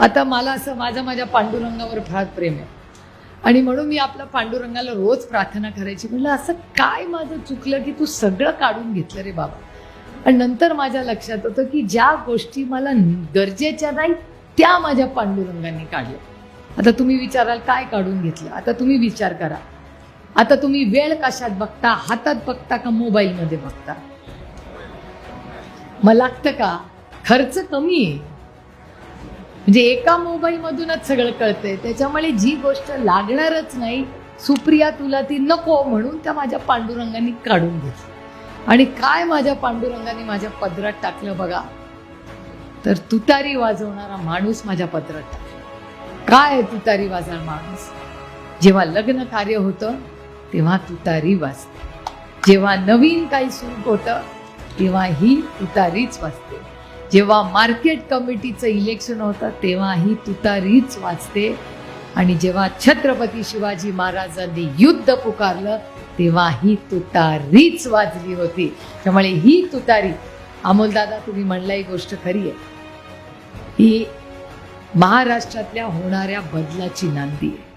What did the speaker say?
आता मला असं माझं माझ्या पांडुरंगावर फार प्रेम आहे. आणि म्हणून मी आपल्या पांडुरंगाला रोज प्रार्थना करायची. म्हटलं असं काय माझं चुकलं की तू सगळं काढून घेतलं रे बाबा? आणि नंतर माझ्या लक्षात होतं की ज्या गोष्टी मला गरजेच्या नाही त्या माझ्या पांडुरंगाने काढल्या. आता तुम्ही विचाराल काय काढून घेतलं? आता तुम्ही विचार करा. आता तुम्ही वेळ कशात बघता? हातात बघता का मोबाईलमध्ये बघता? मला लागतं का? खर्च कमी आहे. म्हणजे एका मोबाईलमधूनच सगळं कळतंय. त्याच्यामुळे जी गोष्ट लागणारच नाही सुप्रिया तुला ती नको म्हणून त्या माझ्या पांडुरंगाने काढून घेतली. आणि काय माझ्या पांडुरंगाने माझ्या पदरात टाकलं बघा? तर तुतारी वाजवणारा माणूस माझ्या पदरात टाकला. काय तुतारी वाजणार माणूस? जेव्हा लग्न कार्य होतं तेव्हा तुतारी वाजते. जेव्हा नवीन काही सुरू होतं तेव्हा ही तुतारीच वाजते. जेव्हा मार्केट कमिटीचं इलेक्शन होतं तेव्हा ही तुतारीच वाचते आणि जेव्हा छत्रपती शिवाजी महाराजांनी युद्ध पुकारलं तेव्हा ही तुतारीच वाजली होती. त्यामुळे ही तुतारी अमोलदादा तुम्ही म्हणला ही गोष्ट खरी आहे. ही महाराष्ट्रातल्या होणाऱ्या बदलाची नांदी आहे.